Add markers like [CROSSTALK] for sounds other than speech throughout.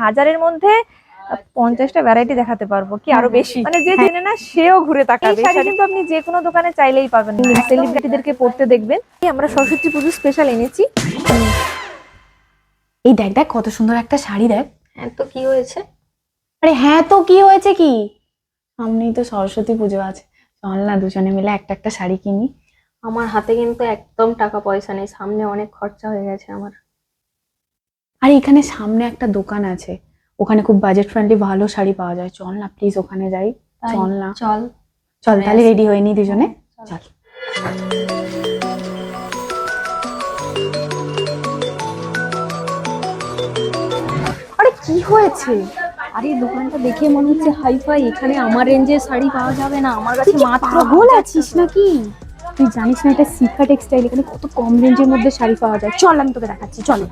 হাজারের মধ্যে পঞ্চাশটা ভ্যারাইটি দেখাতে পারব। কি আরও হ্যাঁ, বেশি? মানে যে জেনে না সেও ঘুরে তাকাবে। শাড়ি কিন্তু আপনি যে কোনো দোকানে চাইলেই পাবেন। সেলিব্রিটিদেরকে পড়তে দেখবেন। আমরা সরস্বতী পুজো স্পেশাল এনেছি। এই দেখ দেখ কত সুন্দর একটা শাড়ি দেখ। হ্যাঁ তো কি হয়েছে? আরে হ্যাঁ তো কি হয়েছে কি? সামনেই তো সরস্বতী পুজো আছে। চল না দুজনে মিলে একটা একটা শাড়ি কিনি। আমার হাতে কিন্তু একদম টাকা পয়সা নেই। সামনে অনেক খরচা হয়ে গেছে আমার। আর এখানে সামনে একটা দোকান আছে। ওখানে খুব বাজেট ফ্রেন্ডলি ভালো শাড়ি পাওয়া যায়। চল না প্লিজ ওখানে যাই। চল না। চল। চল তাহলে রেডি হয়ে নি দুজনে? চল। চল। আরে কি হয়েছে? আরে দোকানটা দেখে মনে হচ্ছে হাই ফাই এখানে আমার রেঞ্জের শাড়ি পাওয়া যাবে না। আমার কাছে মাত্র পাগল আছিস নাকি? তুই জানিস না এটা শিখা টেক্সটাইল এখানে কত কম রেঞ্জের মধ্যে শাড়ি পাওয়া যায়। চল আমি তোকে দেখাচ্ছি। চল।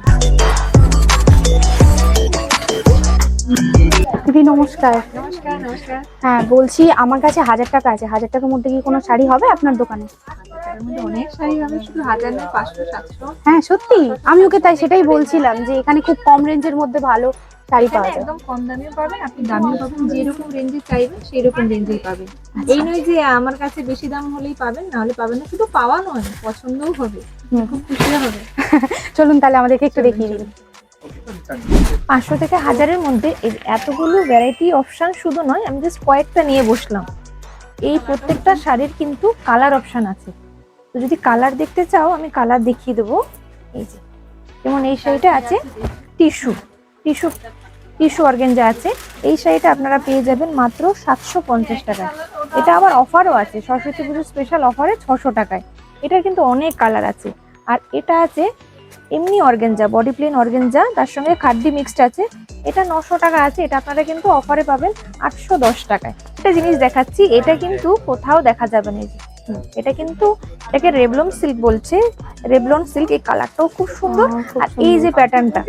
দিদি নমস্কার। নমস্কার নমস্কার হ্যাঁ বলছি আমার কাছে হাজার টাকা আছে। হাজার টাকার মধ্যে কি কোনো শাড়ি হবে আপনার দোকানে? অনেক শাড়ি হবে শুধু হাজার নয় পাঁচশো সাতশো হ্যাঁ সত্যি। আমি ওকে তাই সেটাই বলছিলাম যে এখানে খুব কম রেঞ্জের মধ্যে ভালো শাড়ি পাওয়া যায়। একদম কম দামেও পাবেন আপনি দামিও পাবেন যেরকম রেঞ্জে চাইবেন সেই রকম রেঞ্জেই পাবেন এই নয় যে আমার কাছে বেশি দাম হলেই পাবেন না হলে পাবেন না শুধু পাওয়া নয় পছন্দও হবে। খুব খুশিও হবে। চলুন তাহলে আমাদেরকে একটু দেখিয়ে দিন। পাঁচশো থেকে হাজারের মধ্যে এতগুলো ভ্যারাইটি অপশান শুধু নয়, আমি জাস্ট কয়েকটা নিয়ে বসলাম। এই প্রত্যেকটা শাড়ির কিন্তু কালার অপশান আছে। তো যদি কালার দেখতে চাও, আমি কালার দেখিয়ে দেবো। এই যে, যেমন এই শাড়িটা আছে টিস্যু টিস্যু টিস্যু অর্গেঞ্জা আছে। এই শাড়িটা আপনারা পেয়ে যাবেন মাত্র সাতশো পঞ্চাশ টাকায়। এটা আবার অফারও আছে, সরস্বতী পুজোর স্পেশাল অফারে ছশো টাকায়। এটার কিন্তু অনেক কালার আছে। আর এটা আছে এমনি অর্গেঞ্জা বডি প্লেন অর্গেঞ্জা তার সঙ্গে খাড্ডি মিক্সড আছে। এটা নশো টাকা আছে, এটা আপনারা কিন্তু অফারে পাবেন আটশো দশ টাকায়। একটা জিনিস দেখাচ্ছি, এটা কিন্তু কোথাও দেখা যাবে না এটা কিন্তু এটাকে রেবলন সিল্ক বলছে। রেবলন সিল্ক এই কালারটাও খুব সুন্দর। আর এই যে প্যাটার্নটা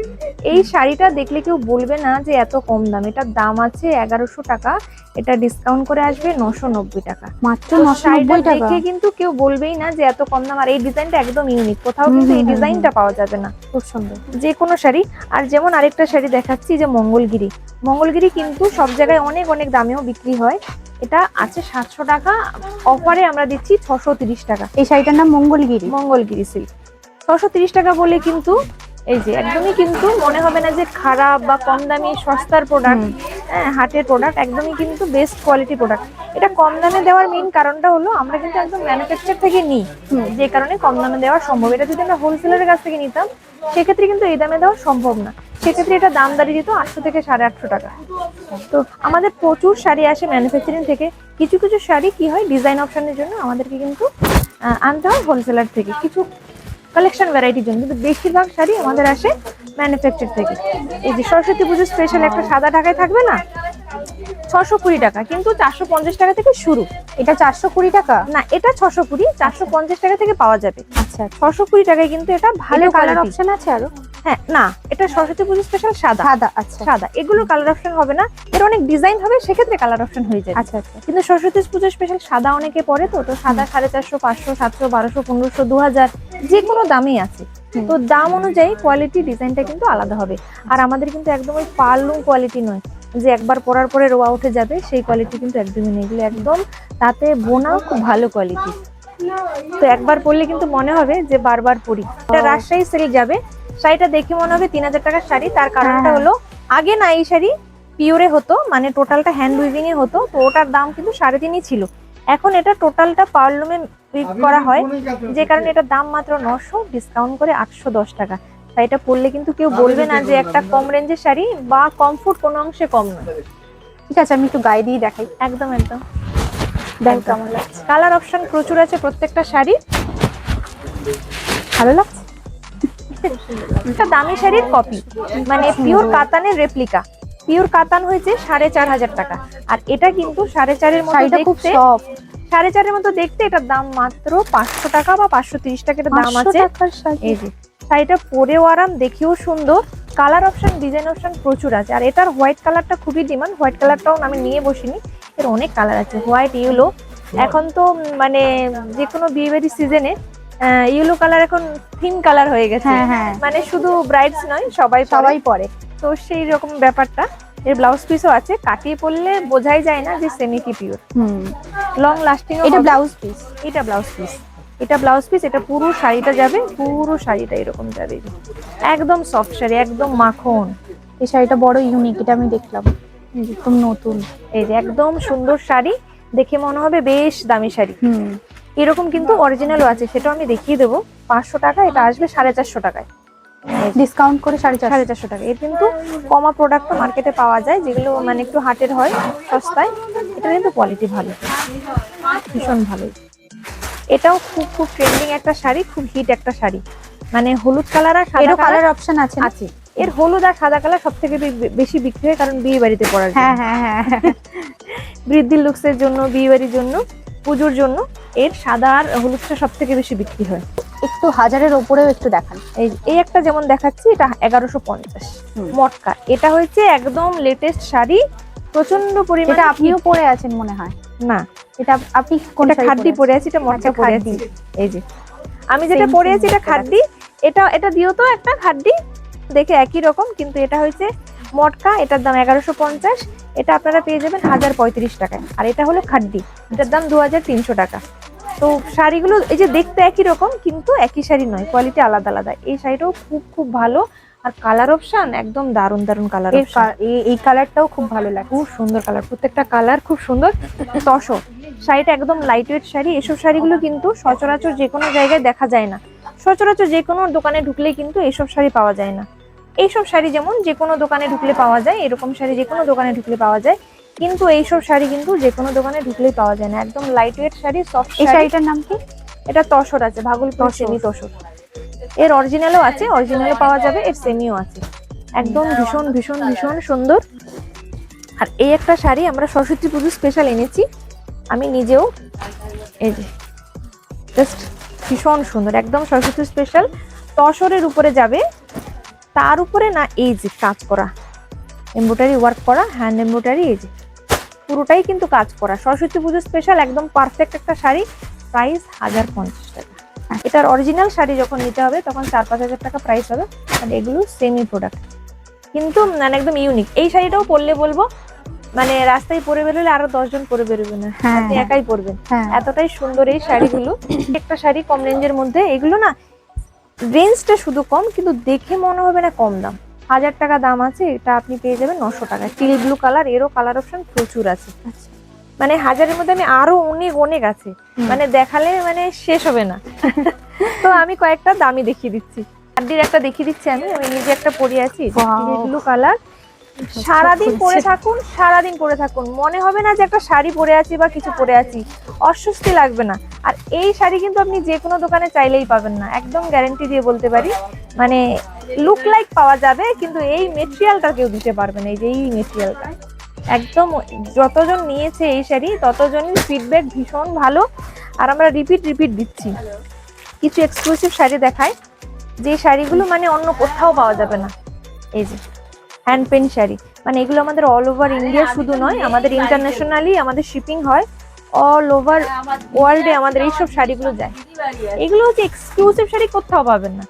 এই শাড়িটা দেখলে কেউ বলবে না যে এত কম দাম। এটার দাম আছে এগারোশো টাকা। এটা ডিসকাউন্ট করে আসবে নশো নব্বই টাকা। মাত্র শাড়িটা দেখে কিন্তু কেউ বলবেই না যে এত কম দাম। আর এই ডিজাইনটা একদম ইউনিক কোথাও কিন্তু এই ডিজাইনটা পাওয়া যাবে না। খুব সুন্দর। যে কোনো শাড়ি। আর যেমন আরেকটা শাড়ি দেখাচ্ছি যে মঙ্গলগিরি। মঙ্গলগিরি কিন্তু সব জায়গায় অনেক অনেক দামেও বিক্রি হয়। এটা আছে সাতশো টাকা। অফারে আমরা দিচ্ছি ছশো তিরিশ টাকা। এই শাড়িটার নাম মঙ্গলগিরি। মঙ্গলগিরি সিল্ক ছশো তিরিশ টাকা বলে কিন্তু এই যে একদমই কিন্তু মনে হবে না যে খারাপ বা কম দামি সস্তার প্রোডাক্ট হ্যাঁ হাটের প্রোডাক্ট একদমই কিন্তু বেস্ট কোয়ালিটি প্রোডাক্ট এটা কম দামে দেওয়ার মেইন কারণটা হলো আমরা কিন্তু একদম ম্যানুফ্যাকচার থেকে নিই। যে কারণে কম দামে দেওয়া সম্ভব। এটা যদি আমরা হোলসেলের কাছ থেকে নিতাম সেক্ষেত্রে কিন্তু এই দামে দেওয়া সম্ভব না। সেক্ষেত্রে এটা দাম দাঁড়িয়ে দিত আটশো থেকে সাড়ে আটশো টাকা। তো আমাদের প্রচুর শাড়ি আসে ম্যানুফ্যাকচারিং থেকে। কিছু কিছু শাড়ি কি হয় ডিজাইন অপশানের জন্য আমাদেরকে কিন্তু আনতে হয় হোলসেলার থেকে। কিছু কালেকশন ভ্যারাইটির জন্য। কিন্তু বেশিরভাগ শাড়ি আমাদের আসে ম্যানুফ্যাকচার থেকে। এই যে সরস্বতী পুজো স্পেশাল একটা সাদা ঢাকায় থাকবে না? ছশো কুড়ি টাকা কিন্তু চারশো পঞ্চাশ টাকা থেকে শুরু। এটা চারশো কুড়ি টাকা? না এটা ছশো কুড়ি চারশো পঞ্চাশ টাকা থেকে পাওয়া যাবে। আচ্ছা ছশো কুড়ি টাকায় কিন্তু এটা ভালো কালার অপশন আছে আরও? হ্যাঁ না এটা সরস্বতী পুজো স্পেশাল সাদা। সাদা আচ্ছা। সাদা এগুলো কালার অপশন হবে না। এর অনেক ডিজাইন হবে সেক্ষেত্রে কালার অপশন হয়ে যায় আচ্ছা আচ্ছা। কিন্তু সরস্বতী পুজো স্পেশাল সাদা অনেকে পরে তো তো সাদা সাড়ে চারশো পাঁচশো সাতশো বারোশো পনেরোশো দু হাজার যে কোনো দামেই আছে তো দাম অনুযায়ী কোয়ালিটি ডিজাইনটা কিন্তু আলাদা হবে। আর আমাদের কিন্তু একদম ওই পার্লুম কোয়ালিটি নয়। যে একবার পরার পরে রোয়া উঠে যাবে সেই কোয়ালিটি কিন্তু একদমই নেই। এগুলো একদম তাতে বোনাও খুব ভালো কোয়ালিটি তো একবার পরলে কিন্তু মনে হবে যে বারবার পরি। এটা রাজশাহী সিল্ক যাবে। শাড়িটা দেখে মনে হবে তিন হাজার টাকার শাড়ি। তার কারণটা হ্যাঁ। হলো আগে না এই শাড়ি পিওরে হতো মানে টোটালটা হ্যান্ড উইভিং এ হতো তো ওটার দাম কিন্তু সাড়ে তিনই ছিল। এখন এটা টোটালটা পার্লুমে উইভ করা হয়। যে কারণে এটার দাম মাত্র নশো ডিসকাউন্ট করে আটশো দশ টাকা। শাড়িটা পরলে কিন্তু কেউ বলবে না যে একটা কম রেঞ্জের শাড়ি বা কমফোর্ট কোনো অংশে কম নয়। ঠিক আছে আমি একটু গায়ে দিয়ে দেখাই। একদম একদম। দেখ কেমন লাগছে। কালার অপশন প্রচুর আছে প্রত্যেকটা শাড়ি। ভালো লাগছে? একটা দামি শাড়ির কপি মানে পিওর কাতানের রেপ্লিকা পিওর কাতান হয়েছে সাড়ে চার হাজার টাকা। আর এটা কিন্তু সাড়ে চারের মতো খুব সফট সাড়ে চারের মতো দেখতে এটার দাম মাত্র পাঁচশো টাকা বা পাঁচশো তিরিশ টাকা। এটার দাম আছে। এই যে। শাড়িটা পরেও আরাম দেখেও সুন্দর। কালার অপশন ডিজাইন অপশন প্রচুর আছে। আর এটার হোয়াইট কালারটা খুবই ডিমান্ড হোয়াইট কালারটাও আমি নিয়ে বসিনি। এর অনেক কালার আছে। হোয়াইট ইয়েলো এখন তো মানে যে কোনো বিয়ে বাড়ির সিজনে ইয়েলো কালার এখন থিম কালার হয়ে গেছে। হ্যাঁ হ্যাঁ। মানে শুধু ব্রাইডস নয় সবাই সবাই পরে। তো সেই রকম ব্যাপারটা। এর ব্লাউজ পিসও আছে। কাটিয়ে পরলে বোঝাই যায় না যে সেমি কি পিওর হুম। লং লাস্টিং এটা ব্লাউজ পিস এটা ব্লাউজ পিস এটা ব্লাউজ পিস এটা পুরো শাড়িটা যাবে পুরো শাড়িটা এরকম যাবে। একদম সফট শাড়ি একদম মাখন। এই শাড়িটা বড় ইউনিক এটা আমি দেখলাম। একদম নতুন। এই যে একদম সুন্দর শাড়ি দেখে মনে হবে বেশ দামি শাড়ি। হুম। এরকম কিন্তু অরিজিনালও আছে সেটা আমি দেখিয়ে দেবো। পাঁচশো টাকা এটা আসবে সাড়ে চারশো টাকায়। ডিসকাউন্ট করে সাড়ে চারশো। সাড়ে চারশো টাকা। এর কিন্তু কমা প্রোডাক্ট মার্কেটে পাওয়া যায় যেগুলো মানে একটু হাটের হয় সস্তায়। এটা কিন্তু কোয়ালিটি ভালো। ভীষণ ভালো। এটাও খুব খুব ট্রেন্ডিং একটা শাড়ি খুব হিট একটা শাড়ি। মানে হলুদ কালার আর সাদা কালার অপশন আছে আছে। এর হলুদ আর সাদা কালার সব থেকে বেশি বিক্রি হয় কারণ বিয়ে বাড়িতে পড়ার জন্য। হ্যাঁ হ্যাঁ হ্যাঁ। হ্যাঁ। [LAUGHS] বৃদ্ধির লুকসের জন্য বিয়ে বাড়ির জন্য পুজোর জন্য এর সাদা আর হলুদটা সব থেকে বেশি বিক্রি হয়। একটু হাজারের ওপরেও একটু দেখান। এই এই একটা যেমন দেখাচ্ছি এটা এগারোশো পঞ্চাশ। মটকা। এটা হচ্ছে একদম লেটেস্ট শাড়ি প্রচণ্ড পরিমাণে আপনিও পরে আছেন মনে হয়? না। এটা আপনি কোনটা খাদ্দি পরে আছি এটা মটকা পরে। আছি। এই যে। আমি যেটা পরে আছি এটা খাদ্দি এটা এটা দিও তো একটা খাদ্দি দেখে একই রকম কিন্তু এটা হচ্ছে মটকা এটার দাম এগারোশো পঞ্চাশ। এটা আপনারা পেয়ে যাবেন হাজার পঁয়ত্রিশ টাকায়। আর এটা হলো খাদ্দি এটার দাম দু হাজার তিনশো টাকা। তো শাড়িগুলো এই যে দেখতে একই রকম কিন্তু একই শাড়ি নয়। কোয়ালিটি আলাদা আলাদা। এই শাড়িটাও খুব খুব ভালো। আর কালার অপশন একদম দারুণ দারুণ কালার এই- কালারটাও খুব ভালো লাগে খুব সুন্দর কালার প্রত্যেকটা কালার খুব সুন্দর। তসর শাড়িটা একদম লাইট ওয়েট শাড়ি এসব শাড়িগুলো কিন্তু সচরাচর যে কোনো জায়গায় দেখা যায় না। সচরাচর যে কোনো দোকানে ঢুকলেই কিন্তু এসব শাড়ি পাওয়া যায় না। এইসব শাড়ি যেমন যে কোনো দোকানে ঢুকলে পাওয়া যায় এরকম শাড়ি যে কোনো দোকানে ঢুকলে পাওয়া যায় কিন্তু এইসব শাড়ি কিন্তু যে কোনো দোকানে ঢুকলেই পাওয়া যায় না। একদম লাইট ওয়েট শাড়ি সফট এই শাড়িটার নাম কি? এটা তসর আছে ভাগলপুর সেমি তসর এর অরিজিনালও আছে অরিজিনালও পাওয়া যাবে, এর সেমিও আছে। একদম ভীষণ ভীষণ ভীষণ সুন্দর। আর এই একটা শাড়ি আমরা সরস্বতী পুজো স্পেশাল এনেছি। আমি নিজেও এই যে জাস্ট ভীষণ সুন্দর, একদম সরস্বতী স্পেশাল তসরের উপরে যাবে, তার উপরে না, এই যে কাজ করা এমব্রয়ডারি ওয়ার্ক করা হ্যান্ড এমব্রয়ডারি এই যে, পুরোটাই কিন্তু কাজ করা। সরস্বতী পুজো স্পেশাল একদম পারফেক্ট একটা শাড়ি প্রাইস হাজার পঞ্চাশ টাকা। এটার অরিজিনাল শাড়ি যখন নিতে হবে তখন চার পাঁচ হাজার টাকা প্রাইস হবে। আর এগুলো সেমি প্রোডাক্ট কিন্তু মানে একদম ইউনিক এই শাড়িটাও পরলে বলব মানে রাস্তায় পরে বেরোলে আরও দশজন পরে বেরোবে না। হ্যাঁ, আপনি। একাই পরবেন। হ্যাঁ। এতটাই সুন্দর এই শাড়িগুলো। একটা শাড়ি কম রেঞ্জের মধ্যে এগুলো না রেঞ্জটা শুধু কম কিন্তু দেখে মনে হবে না কম দাম। হাজার টাকা দাম আছে এটা আপনি পেয়ে যাবেন নশো টাকা টিল ব্লু কালার এরও কালার অপশন প্রচুর আছে। মানে হাজারের মধ্যে আমি আরও অনেক অনেক আছে। মানে দেখালে মানে শেষ হবে না। [LAUGHS] তো আমি কয়েকটা দামি দেখিয়ে দিচ্ছি। হাড্ডির একটা দেখিয়ে দিচ্ছি আমি আমি নিজে একটা পরে আছি ব্লু কালার সারাদিন পরে থাকুন সারাদিন পরে থাকুন। মনে হবে না যে একটা শাড়ি পরে আছি বা কিছু পরে আছি। অস্বস্তি লাগবে না। আর এই শাড়ি কিন্তু আপনি যে কোনো দোকানে চাইলেই পাবেন না। একদম গ্যারেন্টি দিয়ে বলতে পারি। মানে লুক লাইক পাওয়া যাবে কিন্তু এই মেটেরিয়ালটা কেউ দিতে পারবে না। এই যে এই মেটেরিয়ালটা একদম যতজন নিয়েছে এই শাড়ি ততজনের ফিডব্যাক ভীষণ ভালো। আর আমরা রিপিট রিপিট দিচ্ছি। কিছু এক্সক্লুসিভ শাড়ি দেখায় যে শাড়িগুলো মানে অন্য কোথাও পাওয়া যাবে না। এই যে হ্যান্ড পেন্ট শাড়ি। মানে এগুলো আমাদের অল ওভার ইন্ডিয়া শুধু নয় আমাদের ইন্টারন্যাশনালি আমাদের শিপিং হয়। অল ওভার ওয়ার্ল্ডে আমাদের এইসব শাড়িগুলো যায়। এগুলো হচ্ছে এক্সক্লুসিভ শাড়ি কোথাও পাবেন না।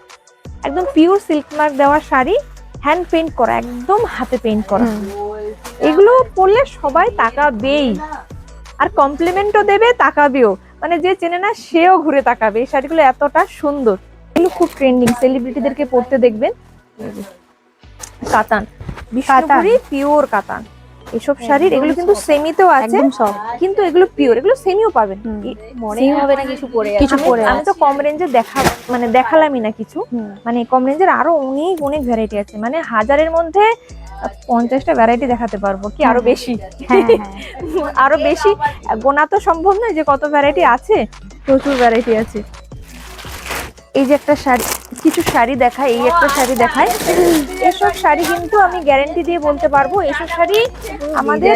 একদম পিওর সিল্ক মার্ক দেওয়া শাড়ি হ্যান্ড পেন্ট করা একদম হাতে পেইন্ট করা। এগুলো পরলে সবাই তাকাবেই। আর কমপ্লিমেন্টও দেবে তাকাবেও। মানে যে চেনে না সেও ঘুরে তাকাবে। এই শাড়িগুলো এতটা সুন্দর। এগুলো খুব ট্রেন্ডিং সেলিব্রিটিদেরকে পরতে দেখবেন। কাতান। বিষ্ণুপুরি পিওর কাতান। এসব শাড়ির এগুলো কিন্তু সেমিতেও আছে সব কিন্তু এগুলো পিওর এগুলো সেমিও পাবেন। মনে হবে না কিছু পরে কিছু আমি- পরে আমি তো কম রেঞ্জে দেখা মানে দেখালামই না কিছু। মানে কম রেঞ্জের আরও অনেক অনেক ভ্যারাইটি আছে। মানে হাজারের মধ্যে পঞ্চাশটা ভ্যারাইটি দেখাতে পারব। কি আরও বেশি? হ্যাঁ হ্যাঁ [LAUGHS] আরও বেশি? গোনা তো সম্ভব নয় যে কত ভ্যারাইটি আছে? প্রচুর ভ্যারাইটি আছে। এই যে একটা শাড়ি কিছু শাড়ি দেখায় এই একটা শাড়ি দেখায় এসব শাড়ি কিন্তু আমি গ্যারেন্টি দিয়ে বলতে পারব এসব শাড়ি আমাদের।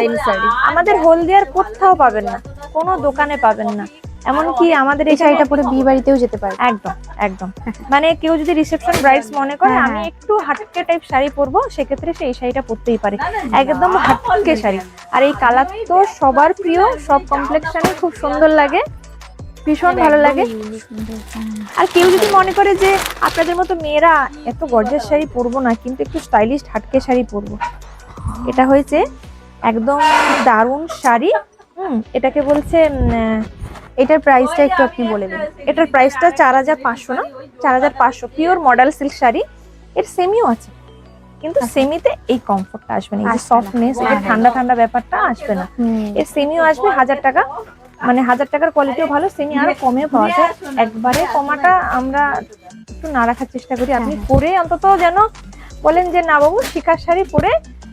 আমাদের হলদিয়ার কোথাও পাবেন না কোনো দোকানে পাবেন না। এমনকি আমাদের এই শাড়িটা পরে বিয়ে বাড়িতেও যেতে পারে। একদম একদম। মানে কেউ যদি রিসেপশন ব্রাইডস মনে করে হ্যাঁ, আমি হ্যাঁ। একটু হাটকে টাইপ শাড়ি পরবো সেক্ষেত্রে সে এই শাড়িটা পরতেই পারে। একদম হাটকে শাড়ি। আর এই কালার তো সবার প্রিয় সব কমপ্লেক্সনে খুব সুন্দর লাগে। ভীষণ ভালো লাগে। আর কেউ যদি মনে করে যে আপনাদের মতো মেয়েরা এত গর্জের শাড়ি পরবো না কিন্তু একটু স্টাইলিশ হাটকে শাড়ি পরবো। এটা হয়েছে একদম দারুণ শাড়ি। হুম এটাকে বলছে এটার প্রাইসটা একটু আপনি বলে দিন। এটার প্রাইসটা চার হাজার পাঁচশো না? চার হাজার পাঁচশো। Pure model silk sari. এর সেমিও আছে। কিন্তু সেমিতে এই কমফোর্টটা আসবে না। এই সফটনেস হ্যাঁ, হ্যাঁ। ঠান্ডা ঠান্ডা ব্যাপারটা আসবে না। এর সেমিও আসবে হাজার টাকা। মানে হাজার টাকার কোয়ালিটিও ভালো সেমি আরও কমে পাওয়া যায়। একবারে কমাটা আমরা একটু না রাখার চেষ্টা করি। আপনি হ্যাঁ, পরে অন্তত যেন বলেন যে না বাবু শিকার শাড়ি পরে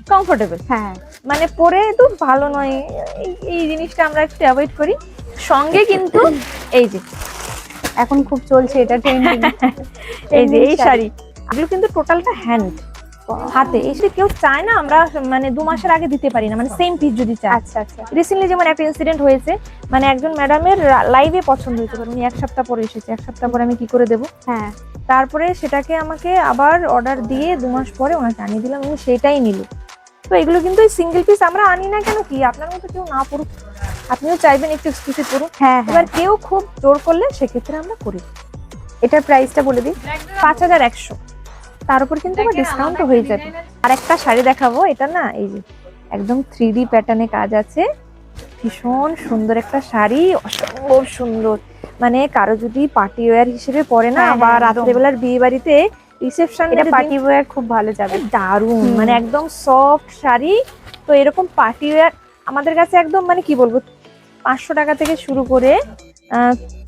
কমফোর্টেবল হ্যাঁ। মানে পরে তো ভালো নয়। এই- এই জিনিসটা আমরা একটু অ্যাভয়েড করি। সঙ্গে কিন্তু এই যে এখন খুব চলছে এটা ট্রেন্ডিং [LAUGHS] এই যে এই শাড়ি। এগুলো কিন্তু টোটালটা হ্যান্ড হাতে। এসে কেউ চায় না আমরা মানে দু মাসের আগে দিতে পারি না মানে সেম পিস যদি চায়। আচ্ছা আচ্ছা। রিসেন্টলি যেমন একটা ইনসিডেন্ট হয়েছে মানে একজন ম্যাডামের লাইভে পছন্দ হয়েছে উনি এক সপ্তাহ পরে এসেছে এক সপ্তাহ পরে আমি কি করে দেবো? হ্যাঁ। তারপরে সেটাকে আমাকে আবার অর্ডার দিয়ে দু মাস পরে ওনাকে আনিয়ে দিলাম উনি সেটাই নিল। তো এগুলো কিন্তু এই সিঙ্গেল পিস আমরা আনি না কেন কি? আপনার মতো কেউ না পড়ুক। আপনিও চাইবেন একটু এক্সক্লুসিভ পড়ুক। হ্যাঁ এবার কেউ খুব জোর করলে সেক্ষেত্রে আমরা করি। এটার প্রাইসটা বলে দিই পাঁচ হাজার একশো। তার উপর কিন্তু আবার ডিসকাউন্টও হয়ে যাবে। আর একটা শাড়ি দেখাবো এটা না এই যে একদম থ্রি ডি প্যাটার্নে কাজ আছে। ভীষণ সুন্দর একটা শাড়ি অসম্ভব সুন্দর। মানে কারও যদি পার্টি ওয়্যার হিসেবে পরে না হ্যাঁ, বা হ্যাঁ, রাত্রেবেলার বিয়ে বাড়িতে রিসেপশন এটা পার্টি ওয়্যার খুব ভালো যাবে। দারুণ। মানে একদম সফট শাড়ি। তো এরকম পার্টি ওয়্যার আমাদের কাছে একদম মানে কি বলব পাঁচশো টাকা থেকে শুরু করে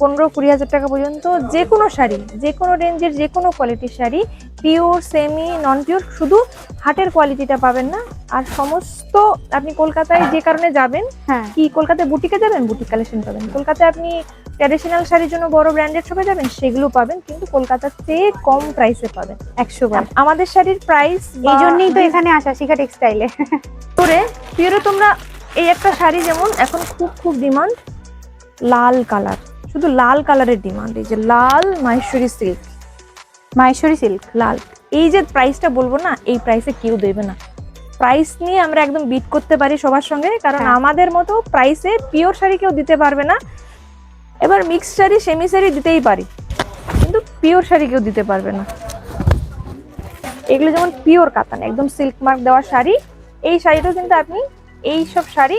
পনেরো কুড়ি হাজার টাকা পর্যন্ত যে কোনো শাড়ি যে কোনো রেঞ্জের যে কোনো কোয়ালিটির sari pure semi non pure শুধু হাটের কোয়ালিটিটা পাবেন না। আর সমস্ত আপনি কলকাতায় যে কারণে যাবেন হ্যাঁ। কি কলকাতায় বুটিকে যাবেন? বুটিক কালেকশন পাবেন। কলকাতায় আপনি ট্র্যাডিশনাল শাড়ির জন্য বড় ব্র্যান্ডেড শপে যাবেন সেগুলো পাবেন কিন্তু কলকাতার চেয়ে কম প্রাইসে পাবেন একশো বার আমাদের শাড়ির প্রাইস এই জন্যই তো এখানে আসা শিখা টেক্সটাইলে করে পিওরে তোমরা এই একটা শাড়ি যেমন এখন খুব খুব ডিমান্ড লাল কালার শুধু লাল কালারের ডিমান্ড এই যে লাল মাহেশ্বরী সিল্ক মাহেশ্বরী সিল্ক লাল। এই যে প্রাইসটা বলব না এই প্রাইসে কেউ দেবে না। প্রাইস নিয়ে আমরা একদম বিট করতে পারি সবার সঙ্গে কারণ হ্যাঁ। আমাদের মতো প্রাইসে পিওর শাড়ি কেউ দিতে পারবে না। এবার মিক্স শাড়ি সেমি শাড়ি দিতেই পারি। কিন্তু পিওর শাড়ি কেউ দিতে পারবে না। এগুলো যেমন পিওর কাতান, একদম সিল্ক মার্ক দেওয়া শাড়ি, এই শাড়িটাও কিন্তু আপনি এই সব শাড়ি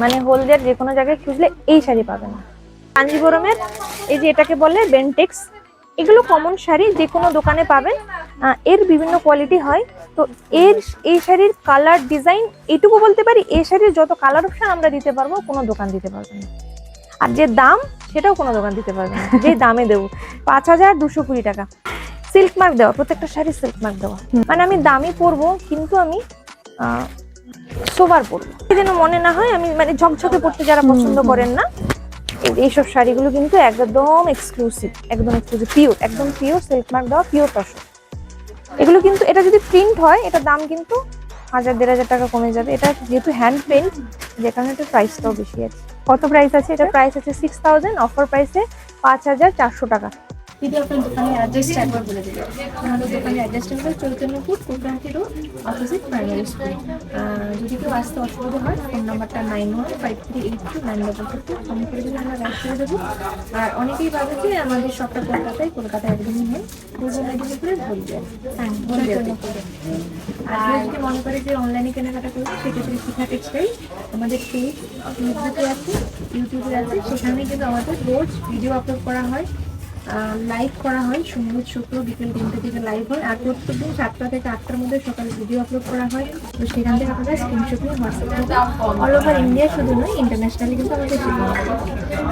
মানে হলদিয়ার যে কোনো জায়গায় খুঁজলে এই শাড়ি পাবেন না। কাঞ্জিবরমের এই যে এটাকে বলে বেনটেক্স এগুলো কমন শাড়ি যে কোনো দোকানে পাবেন। এর বিভিন্ন কোয়ালিটি হয়। তো এর এই শাড়ির কালার ডিজাইন এটুকু বলতে পারি এই শাড়ির যত কালার অপশান আমরা দিতে পারব, কোনো দোকান দিতে পারবে না। আর যে দাম সেটাও কোনো দোকান দিতে পারবে না। যে দামে দেবো। পাঁচ হাজার দুশো কুড়ি টাকা। সিল্ক মার্ক দেওয়া প্রত্যেকটা শাড়ি সিল্ক মার্ক দেওয়া। মানে আমি দামি পরবো কিন্তু আমি সোবার পরবো। যেন মনে না হয় আমি মানে ঝকঝকে পড়তে যারা পছন্দ করেন না এইসব শাড়িগুলো কিন্তু একদম এক্সক্লুসিভ একদম এক্সক্লুসিভ পিওর একদম পিওর সিল্ক মার্ক দেওয়া পিওর তসর এগুলো কিন্তু এটা যদি প্রিন্ট হয় এটার দাম কিন্তু হাজার দেড় হাজার টাকা কমে যাবে। এটা যেহেতু হ্যান্ড পেন্ট যে কারণে এটার প্রাইসটাও বেশি আছে। কত প্রাইস আছে এটা? প্রাইস আছে সিক্স থাউজেন্ড অফার প্রাইসে পাঁচ হাজার চারশো টাকা। দিদি আপনার দোকানের অ্যাড্রেসটা একবার বলে দেবেন। আমাদের দোকানের অ্যাড্রেসটা হলো Chaitanyapur Kukrahati road opposite primary school যদি কেউ আসতে অসুবিধা হয় ফোন নাম্বারটা nine one five three eight two nine double four phone করে দিলে আমরা গাইড করে দেবো। আর অনেকেই ভাবে যে আমাদের শপটা কলকাতায় কলকাতায় একদমই নেই। পূর্ব মেদিনীপুরে হলদিয়া হ্যাঁ আর যদি মনে করে যে অনলাইনে কেনাকাটা করবে সেক্ষেত্রে শিখা টেক্সটাইল আমাদের পেজ ফেসবুকে আছে ইউটিউবে আছে। সেখানে কিন্তু আমাদের রোজ ভিডিও আপলোড করা হয়। লাইভ করা হয় সোমবার শুক্র বিকেল তিনটে থেকে লাইভ হয় আর প্রত্যেকদিন সাতটা থেকে আটটার মধ্যে সকালে ভিডিও আপলোড করা হয়। তো সেখান থেকে আপনারা স্ক্রিনশট নিয়ে হোয়াটসঅ্যাপ অল ওভার ইন্ডিয়া শুধু নয় ইন্টারন্যাশনালি কিন্তু আমাদের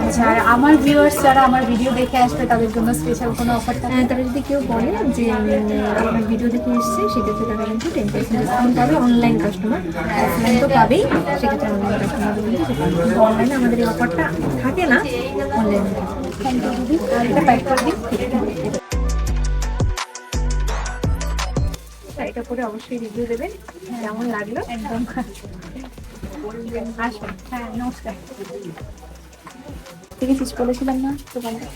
আচ্ছা আর আমার ভিউয়ার্স যারা আমার ভিডিও দেখে আসবে তাদের জন্য স্পেশাল কোনো অফার থাকে? হ্যাঁ, তারা যদি কেউ বলে যে আপনার ভিডিও দেখে এসছে সেক্ষেত্রে তারা কিন্তু টেন পার্সেন্ট ডিসকাউন্ট পাবে অনলাইন কাস্টমার অফলাইন তো পাবেই সেক্ষেত্রে অনলাইন কাস্টমার কিন্তু অনলাইনে আমাদের এই অফারটা থাকে না। অনলাইনে থ্যাংক ইউ দিদি। এটা করে পরে অবশ্যই রিভিউ দেবেন কেমন লাগল? একদম। আসবেন। হ্যাঁ নমস্কার। দেখেছিস বলেছিলাম না? দোকানটা